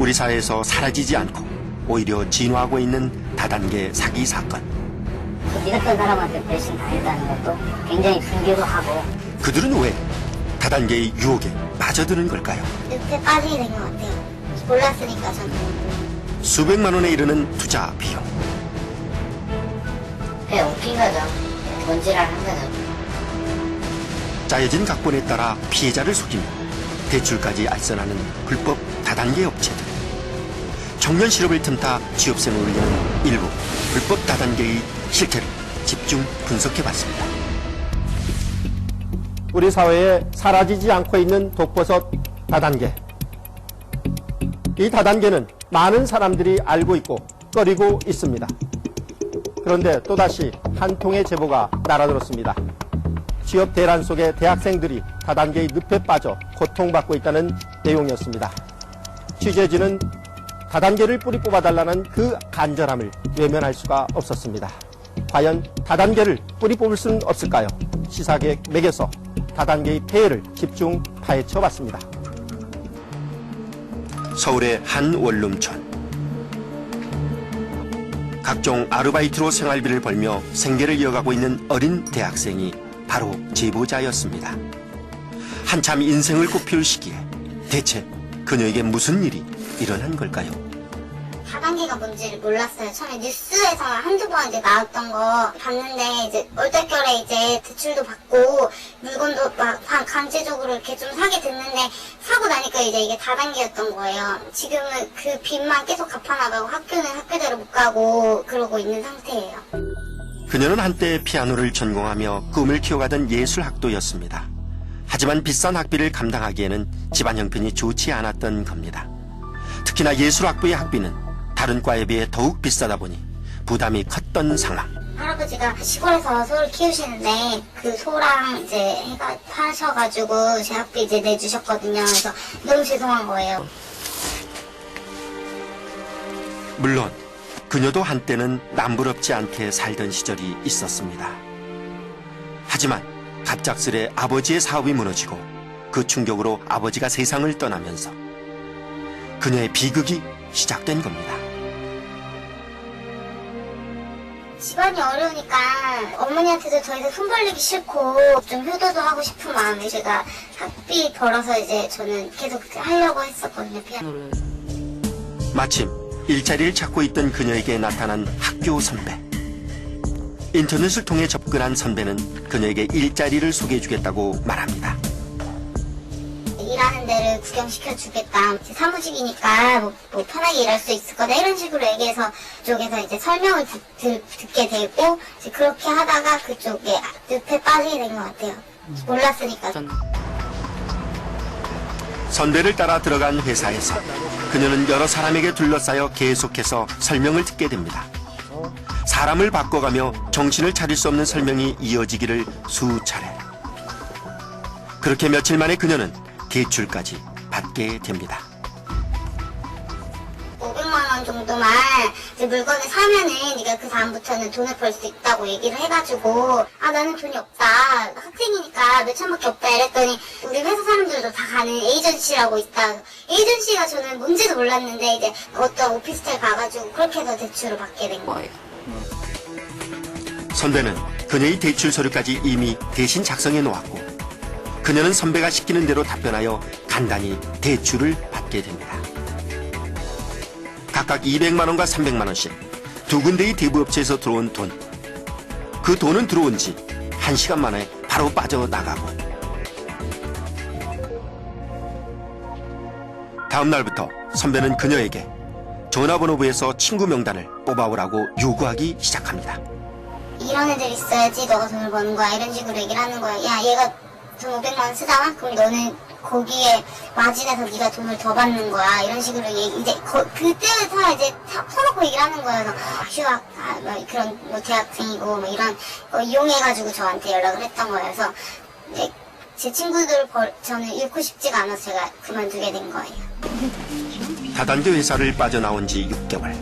우리 사회에서 사라지지 않고 오히려 진화하고 있는 다단계 사기 사건. 그 믿었던 사람한테 배신 당했다는 것도 굉장히 분개도 하고 그들은 왜 다단계의 유혹에 빠져드는 걸까요? 늪에 빠지게 된 것 같아요. 몰랐으니까 저는. 수백만 원에 이르는 투자 비용. 그냥 웃긴 거죠. 돈질을 한 거죠. 짜여진 각본에 따라 피해자를 속이며 대출까지 알선하는 불법 다단계 업체들. 청년 실업을 틈타 취업생을 올리는 일부 불법 다단계의 실태를 집중 분석해봤습니다. 우리 사회에 사라지지 않고 있는 독버섯 다단계. 이 다단계는 많은 사람들이 알고 있고 꺼리고 있습니다. 그런데 또다시 한 통의 제보가 날아들었습니다. 취업 대란 속에 대학생들이 다단계의 늪에 빠져 고통받고 있다는 내용이었습니다. 취재진은 다단계를 뿌리 뽑아달라는 그 간절함을 외면할 수가 없었습니다. 과연 다단계를 뿌리 뽑을 수는 없을까요? 시사계 맥에서 다단계의 폐해를 집중 파헤쳐 봤습니다. 서울의 한 원룸촌. 각종 아르바이트로 생활비를 벌며 생계를 이어가고 있는 어린 대학생이 바로 제보자였습니다. 한참 인생을 꽃피울 시기에 대체 그녀에게 무슨 일이 일어난 걸까요? 다단계가 뭔지를 몰랐어요. 처음에 뉴스에서 한두 번 이제 나왔던 거 봤는데 이제 얼떨결에 이제 대출도 받고 물건도 막 강- 강제적으로 이렇게 좀 사게 됐는데 사고 나니까 이제 이게 다단계였던 거예요. 지금은 그 빚만 계속 갚아나가고 학교는 학교대로 못 가고 그러고 있는 상태예요. 그녀는 한때 피아노를 전공하며 꿈을 키워가던 예술학도였습니다. 하지만 비싼 학비를 감당하기에는 집안 형편이 좋지 않았던 겁니다. 특히나 예술학부의 학비는 다른 과에 비해 더욱 비싸다 보니 부담이 컸던 상황. 할아버지가 시골에서 소를 키우시는데 그 소랑 이제 해가 파셔가지고 제 학비 이제 내주셨거든요. 그래서 너무 죄송한 거예요. 물론 그녀도 한때는 남부럽지 않게 살던 시절이 있었습니다. 하지만 갑작스레 아버지의 사업이 무너지고 그 충격으로 아버지가 세상을 떠나면서 그녀의 비극이 시작된 겁니다. 집안이 어려우니까 어머니한테도 더 이상 손 벌리기 싫고 좀 효도도 하고 싶은 마음에 제가 학비 벌어서 이제 저는 계속 하려고 했었거든요. 피아노를. 마침 일자리를 찾고 있던 그녀에게 나타난 학교 선배. 인터넷을 통해 접근한 선배는 그녀에게 일자리를 소개해주겠다고 말합니다. 데를 구경시켜 주겠다. 사무직이니까 뭐, 뭐 편하게 일할 수 있을 거다 이런 식으로 얘기해서 그쪽에서 이제 설명을 듣, 듣, 듣게 되고 이제 그렇게 하다가 그쪽에 늪에 빠지게 된 것 같아요. 몰랐으니까. 선배를 따라 들어간 회사에서 그녀는 여러 사람에게 둘러싸여 계속해서 설명을 듣게 됩니다. 사람을 바꿔가며 정신을 차릴 수 없는 설명이 이어지기를 수차례. 그렇게 며칠 만에 그녀는 대출까지 받게 됩니다. 500만 원 정도만 이제 물건을 사면은 네가 그 다음부터는 돈을 벌 수 있다고 얘기를 해가지고 아 나는 돈이 없다. 학생이니까 몇 천밖에 없다. 이랬더니 우리 회사 사람들도 다 가는 에이전시라고 있다. 에이전시가 저는 뭔지도 몰랐는데 이제 어떤 오피스텔 가가지고 그렇게 해서 대출을 받게 된 거예요. 선배는 그녀의 대출 서류까지 이미 대신 작성해 놓았고 그녀는 선배가 시키는 대로 답변하여 간단히 대출을 받게 됩니다. 각각 200만 원과 300만 원씩 두 군데의 대부업체에서 들어온 돈. 그 돈은 들어온 지 한시간 만에 바로 빠져나가고 다음 날부터 선배는 그녀에게 전화번호부에서 친구 명단을 뽑아오라고 요구하기 시작합니다. 이런 애들 있어야지 너가 돈을 버는 거야 이런 식으로 얘기를 하는 거야 야 얘가 돈 500만 원 쓰잖아 그럼 너는 거기에 마진해서 네가 돈을 더 받는 거야. 이런 식으로 얘기 이제 거- 그때부터 이제 터- 터놓고 얘기를 하는 거예요. 그래서 휴학 아, 뭐 그런 뭐 대학생이고 뭐 이런 거 이용해가지고 저한테 연락을 했던 거예요. 그래서 이제 제 친구들 벌, 저는 잃고 싶지가 않아서 제가 그만두게 된 거예요. 다단계 회사를 빠져나온 지 6개월.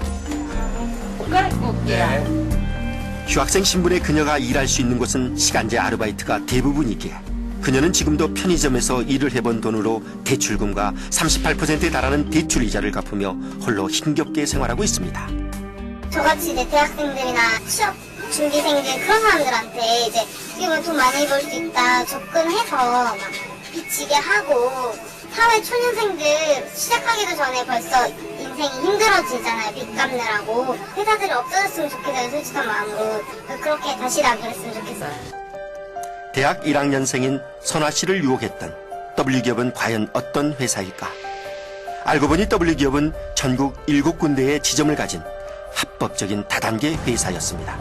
휴학생 신분의 그녀가 일할 수 있는 곳은 시간제 아르바이트가 대부분이기에 그녀는 지금도 편의점에서 일을 해본 돈으로 대출금과 38%에 달하는 대출 이자를 갚으며 홀로 힘겹게 생활하고 있습니다. 저같이 이제 대학생들이나 취업 준비생들 그런 사람들한테 이제 지금은 돈 많이 벌 수 있다 접근해서 막 빚지게 하고 사회 초년생들 시작하기도 전에 벌써 인생이 힘들어지잖아요 빚 갚느라고. 회사들이 없어졌으면 좋겠어요 솔직한 마음으로. 그렇게 다시 안 그랬으면 좋겠어요 대학 1학년생인 선화 씨를 유혹했던 W기업은 과연 어떤 회사일까? 알고 보니 W기업은 전국 7군데의 지점을 가진 합법적인 다단계 회사였습니다.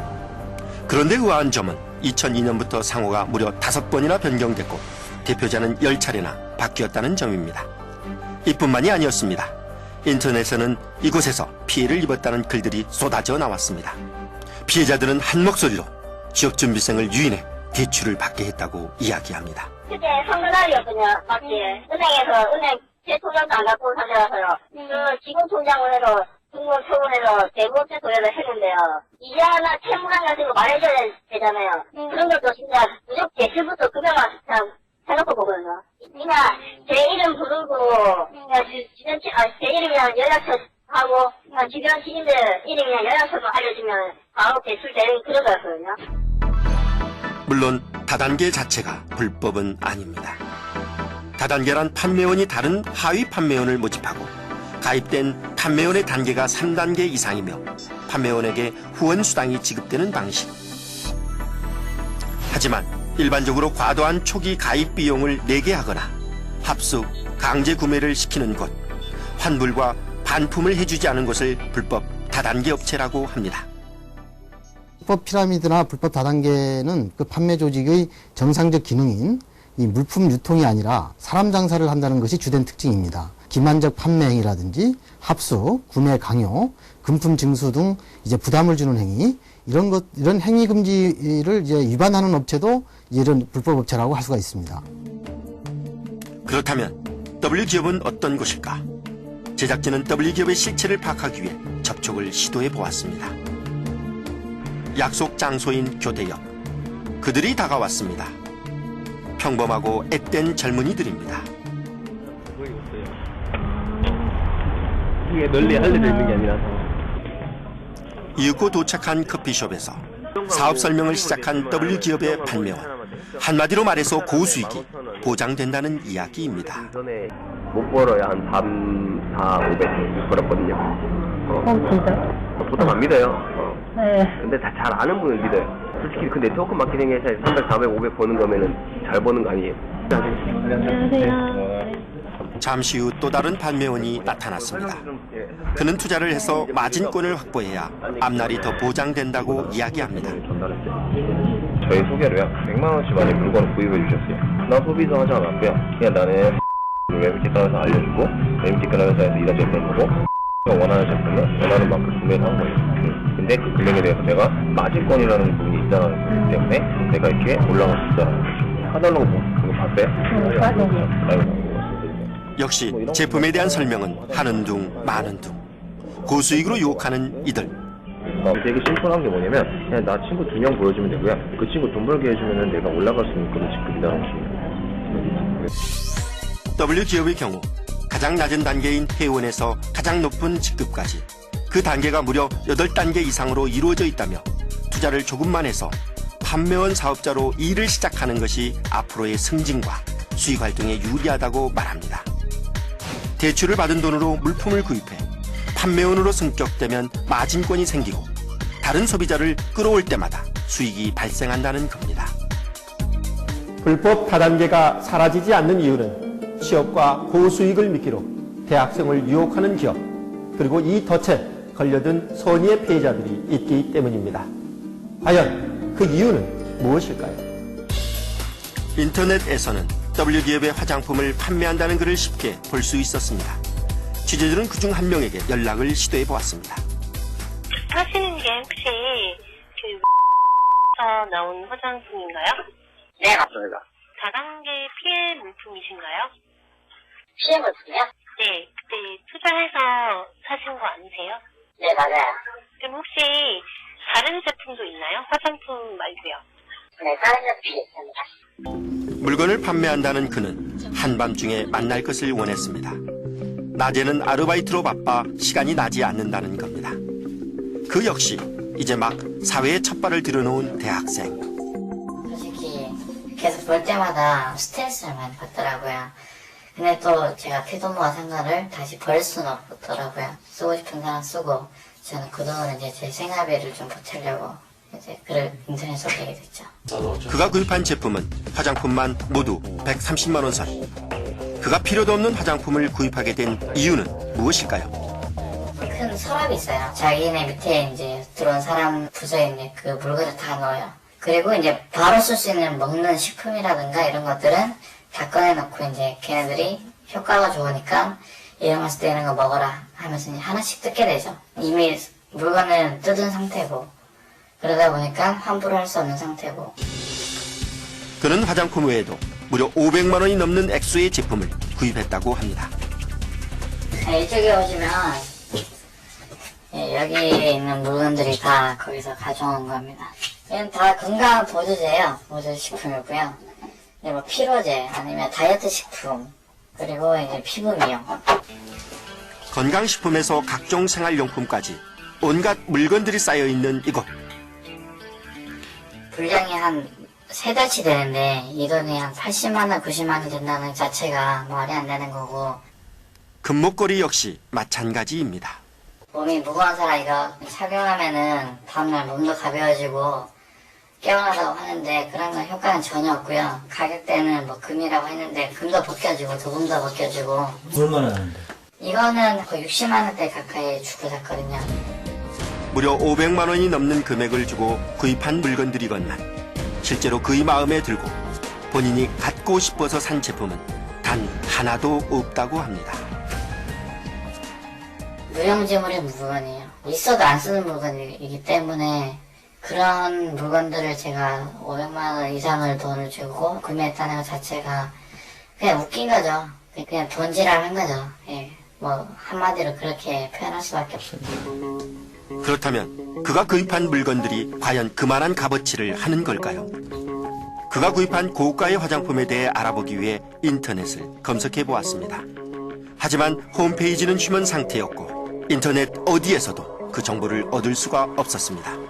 그런데 의아한 점은 2002년부터 상호가 무려 5번이나 변경됐고 대표자는 10차례나 바뀌었다는 점입니다. 이뿐만이 아니었습니다. 인터넷에는 이곳에서 피해를 입었다는 글들이 쏟아져 나왔습니다. 피해자들은 한 목소리로 취업준비생을 유인해 대출을 받게 했다고 이야기합니다. 그때 선거날이었거든요, 맞지? 은행에서, 은행 제 통장도 안 갖고 다녀와서요. 그 지금 통장을 해서 등록 대부업체 도래를 했는데요. 이자나 채무랑 가지고 말해줘야 되잖아요. 그런 것도 진짜 무조건 대출부터 금액만 그냥 해놓고 보거든요. 그냥 제 이름 부르고, 그냥 주- 주변, 치- 아, 제 이름이랑 연락처 하고, 그냥 주변 지인들 이름이랑 연락처만 알려주면 바로 대출되는 그런 거였거든요. 물론 다단계 자체가 불법은 아닙니다. 다단계란 판매원이 다른 하위 판매원을 모집하고 가입된 판매원의 단계가 3단계 이상이며 판매원에게 후원 수당이 지급되는 방식. 하지만 일반적으로 과도한 초기 가입 비용을 내게 하거나 합숙, 강제 구매를 시키는 곳, 환불과 반품을 해주지 않은 것을 불법 다단계 업체라고 합니다. 불법 피라미드나 불법 다단계는 그 판매 조직의 정상적 기능인 이 물품 유통이 아니라 사람 장사를 한다는 것이 주된 특징입니다. 기만적 판매 행위라든지 합숙, 구매 강요, 금품 증수 등 이제 부담을 주는 행위 이런 것 이런 행위 금지를 이제 위반하는 업체도 이런 불법 업체라고 할 수가 있습니다. 그렇다면 W기업은 어떤 곳일까? 제작진은 W기업의 실체를 파악하기 위해 접촉을 시도해 보았습니다. 약속 장소인 교대역. 그들이 다가왔습니다. 평범하고 앳된 젊은이들입니다. 이게 널리 알려져 있는 게 아니라서 이윽고 도착한 커피숍에서 사업 설명을 시작한 W기업의 판매원. 한마디로 말해서 고수익이 보장된다는 이야기입니다. 못 벌어야 한 3, 4, 500 벌었거든요. 어, 어, 진짜? 보통 안 믿어요. 어. 네. 근데 다 잘 아는 분은 믿어요. 솔직히 그 네트워크 마케팅 회사에 300, 400, 500 버는 거면은 잘 버는 거 아니에요? 안녕하세요. 잠시 후 또 다른 판매원이 나타났습니다. 그는 투자를 해서 마진권을 확보해야 앞날이 더 보장된다고 이야기합니다. 저희 소개로요. 100만 원치만의 물건을 구입해 주셨어요. 나 소비도 하지 않았고요. 그냥 나는 MT 따라서 알려주고 MT 그런 회사에서 일하자 했던 거고 원하는 제품을 원하는 만큼 구매를 한 거예요. 음. 근데 그 금액에 대해서 내가 마진권이라는 부분이 있다는 거기 때문에 내가 이렇게 올라갈 수 있다는 거죠. 카달로그 뭐, 그거 봤어요? 응, 봤어요. 아이고. 역시 제품에 대한 설명은 하는 둥 마는 둥. 고수익으로 유혹하는 이들. 어, 되게 심플한 게 뭐냐면 그냥 나 친구 두 명 보여주면 되고요. 그 친구 돈 벌게 해주면 내가 올라갈 수 있는 그런 직급이라는 것입니다. W기업의 경우 가장 낮은 단계인 회원에서 가장 높은 직급까지 그 단계가 무려 8단계 이상으로 이루어져 있다며 투자를 조금만 해서 판매원 사업자로 일을 시작하는 것이 앞으로의 승진과 수익 활동에 유리하다고 말합니다. 대출을 받은 돈으로 물품을 구입해 판매원으로 승격되면 마진권이 생기고 다른 소비자를 끌어올 때마다 수익이 발생한다는 겁니다. 불법 다단계가 사라지지 않는 이유는 취업과 고수익을 미끼로 대학생을 유혹하는 기업, 그리고 이 덫에 걸려든 선의의 피해자들이 있기 때문입니다. 과연 그 이유는 무엇일까요? 인터넷에서는 W기업의 화장품을 판매한다는 글을 쉽게 볼 수 있었습니다. 취재들은 그중 한 명에게 연락을 시도해 보았습니다. 하시는 게 혹시 그 에서 나온 화장품인가요? 네, 맞습니다. 다단계 피해 물품이신가요? 피해 물품이요? 네, 그때 투자해서 사신 거 아니세요? 네, 맞아요. 그럼 혹시 다른 제품도 있나요? 화장품 말고요. 네, 다른 점이 있습니다. 물건을 판매한다는 그는 한밤중에 만날 것을 원했습니다. 낮에는 아르바이트로 바빠 시간이 나지 않는다는 겁니다. 그 역시 이제 막 사회에 첫 발을 들여놓은 대학생. 솔직히 계속 볼 때마다 스트레스를 많이 받더라고요. 근데 또 제가 피도모아 상가를 다시 버릴 수는 없더라고요. 쓰고 싶은 사람 쓰고 저는 그동안 이제 제 생활비를 좀 보태려고 이제 글을 인터넷에 올리게 됐죠. 그가 구입한 제품은 화장품만 모두 130만 원 선. 그가 필요도 없는 화장품을 구입하게 된 이유는 무엇일까요? 큰 서랍이 있어요. 자기네 밑에 이제 들어온 사람 부서에 있는 그 물건을 다 넣어요. 그리고 이제 바로 쓸 수 있는 먹는 식품이라든가 이런 것들은 다 꺼내 놓고 이제 걔네들이 효과가 좋으니까 거 쓰이는 거 먹어라 하면서 이제 하나씩 뜯게 되죠. 이미 물건을 뜯은 상태고 그러다 보니까 환불을 할 수 없는 상태고 그는 화장품 외에도 무려 500만 원이 넘는 액수의 제품을 구입했다고 합니다. 네, 이쪽에 오시면 예, 여기 있는 물건들이 다 거기서 가져온 겁니다. 이건 다 건강 보조제예요. 보조식품이고요. 네, 뭐 피로제 아니면 다이어트 식품 그리고 이제 피부 미용. 건강식품에서 각종 생활용품까지 온갖 물건들이 쌓여 있는 이곳. 분량이 한 세 달치 되는데 이 돈이 한 80만 원, 90만 원 된다는 자체가 말이 안 되는 거고 금목걸이 역시 마찬가지입니다. 몸이 무거운 사람 이거 착용하면은 다음날 몸도 가벼워지고 깨어나다고 하는데 그런 건 효과는 전혀 없고요. 가격대는 뭐 금이라고 했는데 금도 벗겨지고 도금도 벗겨지고 얼마나 하는데? 이거는 거의 60만 원대 가까이 주고 샀거든요. 무려 500만 원이 넘는 금액을 주고 구입한 물건들이건만 실제로 그의 마음에 들고 본인이 갖고 싶어서 산 제품은 단 하나도 없다고 합니다. 무용지물의 물건이에요. 있어도 안 쓰는 물건이기 때문에 그런 물건들을 제가 500만 원 이상을 돈을 주고 구매했다는 것 자체가 그냥 웃긴 거죠. 그냥 돈지랄 한 거죠. 예. 뭐 한마디로 그렇게 표현할 수밖에 없어요. 그렇다면 그가 구입한 물건들이 과연 그만한 값어치를 하는 걸까요? 그가 구입한 고가의 화장품에 대해 알아보기 위해 인터넷을 검색해 보았습니다. 하지만 홈페이지는 휴면 상태였고 인터넷 어디에서도 그 정보를 얻을 수가 없었습니다.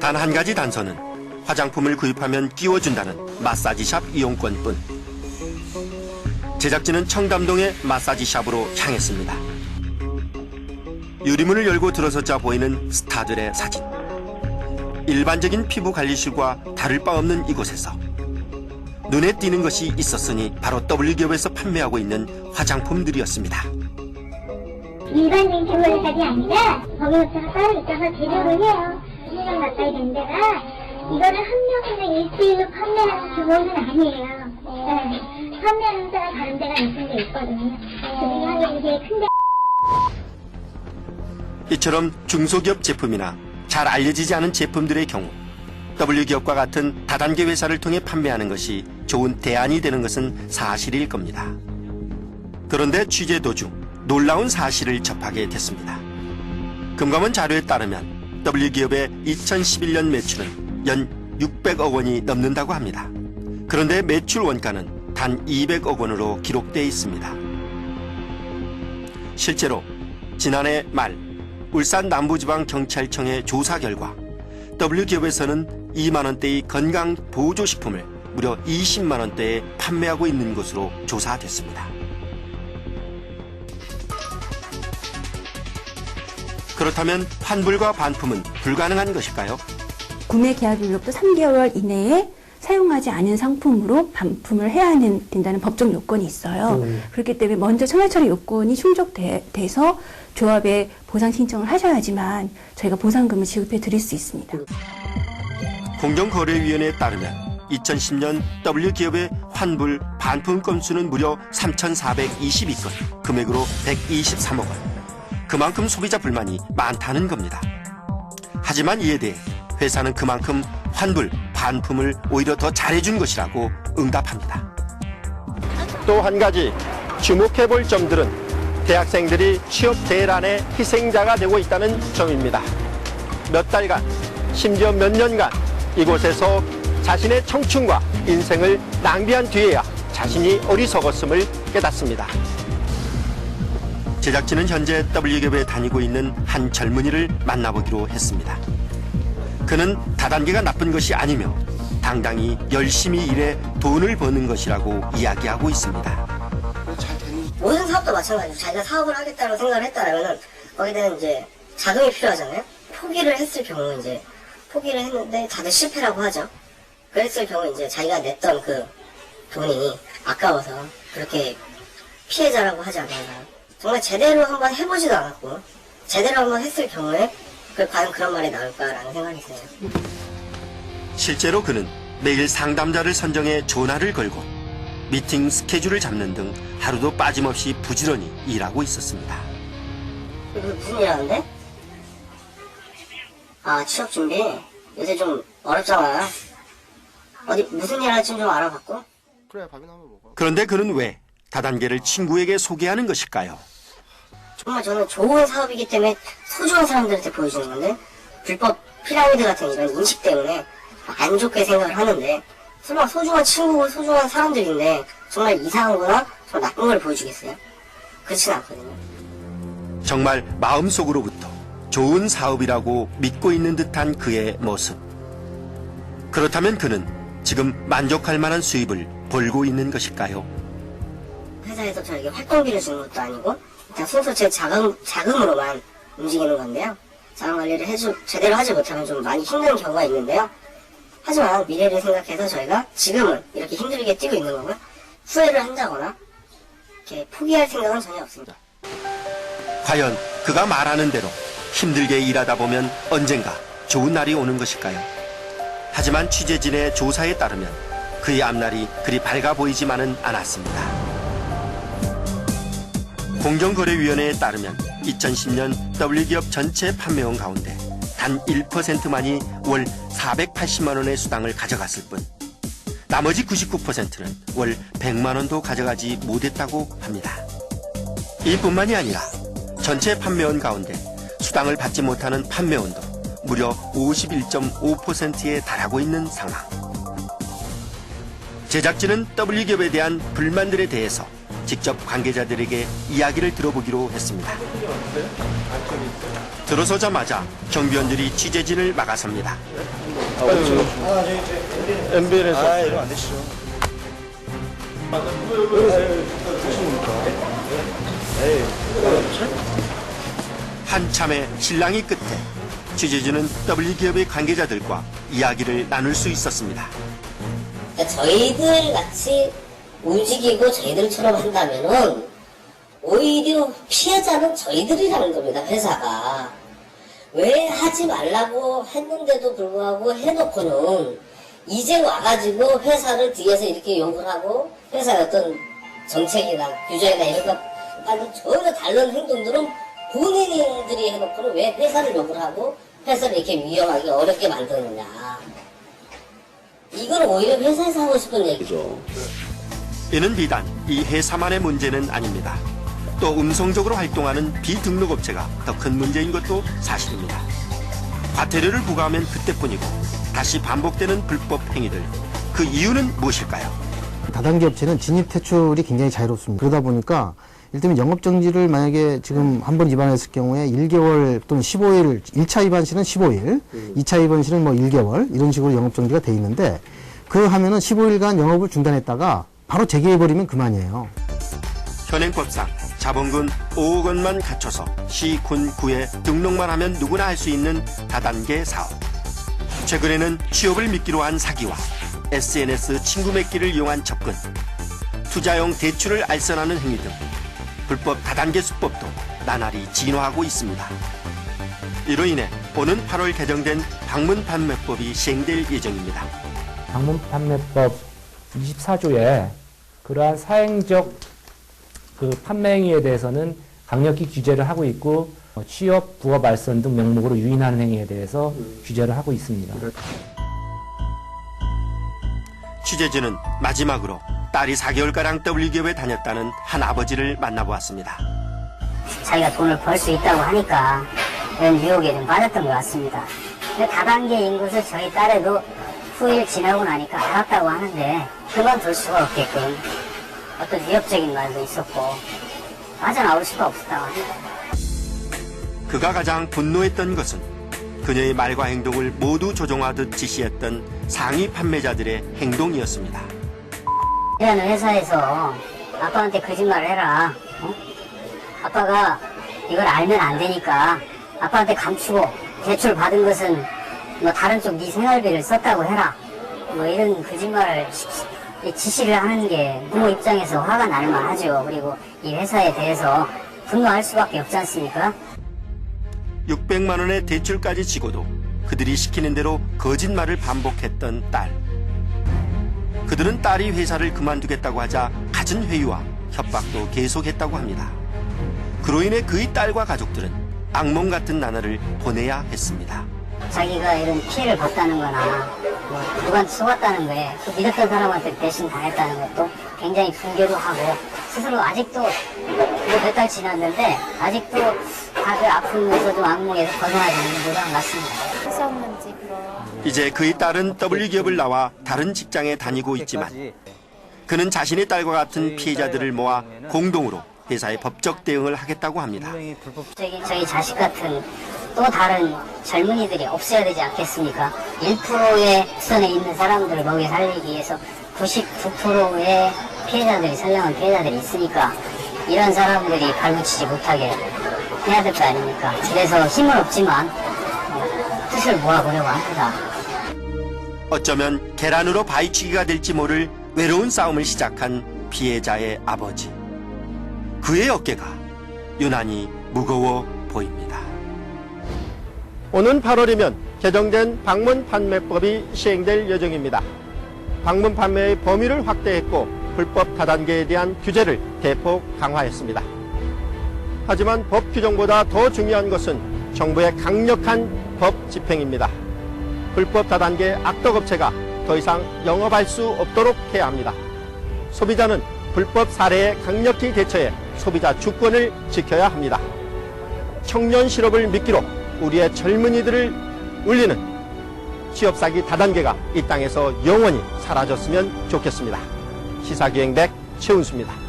단 한 가지 단서는 화장품을 구입하면 끼워준다는 마사지샵 이용권뿐. 제작진은 청담동의 마사지샵으로 향했습니다. 유리문을 열고 들어서자 보이는 스타들의 사진. 일반적인 피부 관리실과 다를 바 없는 이곳에서 눈에 띄는 것이 있었으니 바로 W기업에서 판매하고 있는 화장품들이었습니다. 일반적인 제물회사이 아니라 법인업체가 따로 있어서 제조를 해요. 신경 가까이 된 데가 이거를 한 명이나 일주일로 판매하는 규모는 아니에요. 네. 판매하는 데가 다른 데가 있는 게 있거든요. 그중에 이게 큰데 이처럼 중소기업 제품이나 잘 알려지지 않은 제품들의 경우 W기업과 같은 다단계 회사를 통해 판매하는 것이 좋은 대안이 되는 것은 사실일 겁니다. 그런데 취재 도중 놀라운 사실을 접하게 됐습니다. 금감원 자료에 따르면 W기업의 2011년 매출은 연 600억 원이 넘는다고 합니다. 그런데 매출 원가는 단 200억 원으로 기록돼 있습니다. 실제로 지난해 말 울산 남부지방경찰청의 조사 결과 W기업에서는 2만 원대의 건강 보조식품을 무려 20만 원대에 판매하고 있는 것으로 조사됐습니다. 그렇다면 환불과 반품은 불가능한 것일까요? 구매 계약일로부터 3개월 이내에 사용하지 않은 상품으로 반품을 해야 하는, 된다는 법적 요건이 있어요. 그렇기 때문에 먼저 청약처리 요건이 충족돼서 조합에 보상 신청을 하셔야지만 저희가 보상금을 지급해 드릴 수 있습니다. 공정거래위원회에 따르면 2010년 W기업의 환불 반품 건수는 무려 3,422건, 금액으로 123억 원. 그만큼 소비자 불만이 많다는 겁니다. 하지만 이에 대해 회사는 그만큼 환불, 반품을 오히려 더 잘해준 것이라고 응답합니다. 또 한 가지 주목해 볼 점들은 대학생들이 취업 대란의 희생자가 되고 있다는 점입니다. 몇 달간, 심지어 몇 년간 이곳에서 자신의 청춘과 인생을 낭비한 뒤에야 자신이 어리석었음을 깨닫습니다. 제작진은 현재 W기업에 다니고 있는 한 젊은이를 만나보기로 했습니다. 그는 다단계가 나쁜 것이 아니며 당당히 열심히 일해 돈을 버는 것이라고 이야기하고 있습니다. 모든 사업도 마찬가지로 자기가 사업을 하겠다고 생각을 했다라면은 거기에는 이제 자금이 필요하잖아요. 포기를 했을 경우 이제 포기를 했는데 다들 실패라고 하죠. 그랬을 경우 이제 자기가 냈던 그 돈이 아까워서 그렇게 피해자라고 하지 않나요? 정말 제대로 한번 해보지도 않았고 제대로 한번 했을 경우에 그 과연 그런 말이 나올까라는 생각이 드네요. 실제로 그는 매일 상담자를 선정해 전화를 걸고 미팅 스케줄을 잡는 등 하루도 빠짐없이 부지런히 일하고 있었습니다. 이거 무슨 일 하는데? 아 취업 준비 요새 좀 어렵잖아요. 어디 무슨 일 할지 좀 알아봤고 그런데 그는 왜 다단계를 친구에게 소개하는 것일까요? 정말 저는 좋은 사업이기 때문에 소중한 사람들한테 보여주는 건데 불법 피라미드 같은 이런 인식 때문에 안 좋게 생각을 하는데 설마 소중한 친구고 소중한 사람들인데 정말 이상한 거나 정말 나쁜 걸 보여주겠어요? 그렇진 않거든요. 정말 마음속으로부터 좋은 사업이라고 믿고 있는 듯한 그의 모습. 그렇다면 그는 지금 만족할 만한 수입을 벌고 있는 것일까요? 회사에서 저에게 활동비를 주는 것도 아니고 일단 순수 제 자금, 자금으로만 움직이는 건데요. 자금 관리를 해주, 제대로 하지 못하면 좀 많이 힘든 경우가 있는데요. 하지만 미래를 생각해서 저희가 지금은 이렇게 힘들게 뛰고 있는 거고요. 후회를 한다거나 이렇게 포기할 생각은 전혀 없습니다. 과연 그가 말하는 대로 힘들게 일하다 보면 언젠가 좋은 날이 오는 것일까요? 하지만 취재진의 조사에 따르면 그의 앞날이 그리 밝아 보이지만은 않았습니다. 공정거래위원회에 따르면 2010년 W기업 전체 판매원 가운데 단 1%만이 월 480만 원의 수당을 가져갔을 뿐 나머지 99%는 월 100만 원도 가져가지 못했다고 합니다. 이뿐만이 아니라 전체 판매원 가운데 수당을 받지 못하는 판매원도 무려 51.5%에 달하고 있는 상황. 제작진은 W기업에 대한 불만들에 대해서 직접 관계자들에게 이야기를 들어보기로 했습니다. 들어서자마자 경비원들이 취재진을 막아섭니다. MBN에서 아, 이러면 안 되시죠. 한참의 실랑이 끝에 취재진은 W기업의 관계자들과 이야기를 나눌 수 있었습니다. 그러니까 저희들 같이 움직이고 저희들처럼 한다면은 오히려 피해자는 저희들이라는 겁니다, 회사가. 왜 하지 말라고 했는데도 불구하고 해놓고는 이제 와가지고 회사를 뒤에서 이렇게 욕을 하고 회사의 어떤 정책이나 규정이나 이런 거 따른 전혀 다른 행동들은 본인들이 해놓고는 왜 회사를 욕을 하고 회사를 이렇게 위험하게 어렵게 만드느냐. 이건 오히려 회사에서 하고 싶은 얘기죠. 이는 비단 이 회사만의 문제는 아닙니다. 또 음성적으로 활동하는 비등록업체가 더 큰 문제인 것도 사실입니다. 과태료를 부과하면 그때뿐이고 다시 반복되는 불법 행위들 그 이유는 무엇일까요? 다단계 업체는 진입 퇴출이 굉장히 자유롭습니다. 그러다 보니까 일테면 영업정지를 만약에 지금 한 번 위반했을 경우에 1개월 또는 15일, 1차 위반 시는 15일, 2차 위반 시는 뭐 1개월, 이런 식으로 영업정지가 돼 있는데 그 하면은 15일간 영업을 중단했다가 바로 재개해버리면 그만이에요. 현행법상 자본금 5억 원만 갖춰서 시, 군, 구에 등록만 하면 누구나 할 수 있는 다단계 사업. 최근에는 취업을 미끼로 한 사기와 SNS 친구 맺기를 이용한 접근, 투자용 대출을 알선하는 행위 등 불법 다단계 수법도 나날이 진화하고 있습니다. 이로 인해 오는 8월 개정된 방문 판매법이 시행될 예정입니다. 방문 판매법 24조에 그러한 사행적 그 판매 행위에 대해서는 강력히 규제를 하고 있고 어, 취업, 부업 알선 등 명목으로 유인하는 행위에 대해서 규제를 하고 있습니다. 취재진은 마지막으로 딸이 4개월가량 W기업에 다녔다는 한 아버지를 만나보았습니다. 자기가 돈을 벌 수 있다고 하니까 이런 유혹에 좀 빠졌던 것 같습니다. 근데 다단계인 것을 저희 딸에도 후일 지나고 나니까 알았다고 하는데 그만둘 수가 없게끔 어떤 위협적인 말도 있었고 빠져나올 수가 없었다고 합니다. 그가 가장 분노했던 것은 그녀의 말과 행동을 모두 조종하듯 지시했던 상위 판매자들의 행동이었습니다. 이라는 회사에서 아빠한테 거짓말을 해라. 어? 아빠가 이걸 알면 안 되니까 아빠한테 감추고 대출 받은 것은 뭐 다른 쪽 네 생활비를 썼다고 해라. 뭐 이런 거짓말을 지시를 하는 게 부모 입장에서 화가 날 만하죠. 그리고 이 회사에 대해서 분노할 수밖에 없지 않습니까? 600만 원의 대출까지 지고도 그들이 시키는 대로 거짓말을 반복했던 딸. 그들은 딸이 회사를 그만두겠다고 하자 갖은 회유와 협박도 계속했다고 합니다. 그로 인해 그의 딸과 가족들은 악몽 같은 나날을 보내야 했습니다. 자기가 이런 피해를 봤다는 거나 뭐 누구한테 속았다는 거에 그 믿었던 사람한테 배신 당했다는 것도 굉장히 분개도 하고 스스로 아직도 몇 달 지났는데 아직도 다그 아픔에서 좀 악몽에서 벗어나지 않는 것 같습니다. 이제 그의 딸은 W기업을 나와 다른 직장에 다니고 있지만 그는 자신의 딸과 같은 피해자들을 모아 공동으로 회사의 법적 대응을 하겠다고 합니다. 저희, 저희 자식 같은 또 다른 젊은이들이 없어야 되지 않겠습니까? 1%의 수선에 있는 사람들을 먹여 살리기 위해서 99%의 피해자들이, 선량한 피해자들이 있으니까 이런 사람들이 발붙이지 못하게 해야 될 거 아닙니까? 그래서 힘은 없지만 어, 뜻을 모아보려고 합니다. 어쩌면 계란으로 바위치기가 될지 모를 외로운 싸움을 시작한 피해자의 아버지. 그의 어깨가 유난히 무거워 보입니다. 오는 8월이면 개정된 방문 판매법이 시행될 예정입니다. 방문 판매의 범위를 확대했고 불법 다단계에 대한 규제를 대폭 강화했습니다. 하지만 법 규정보다 더 중요한 것은 정부의 강력한 법 집행입니다. 불법 다단계 악덕업체가 더 이상 영업할 수 없도록 해야 합니다. 소비자는 불법 사례에 강력히 대처해 소비자 주권을 지켜야 합니다. 청년 실업을 미끼로 우리의 젊은이들을 울리는 취업 사기 다단계가 이 땅에서 영원히 사라졌으면 좋겠습니다. 시사기행백 최운수입니다.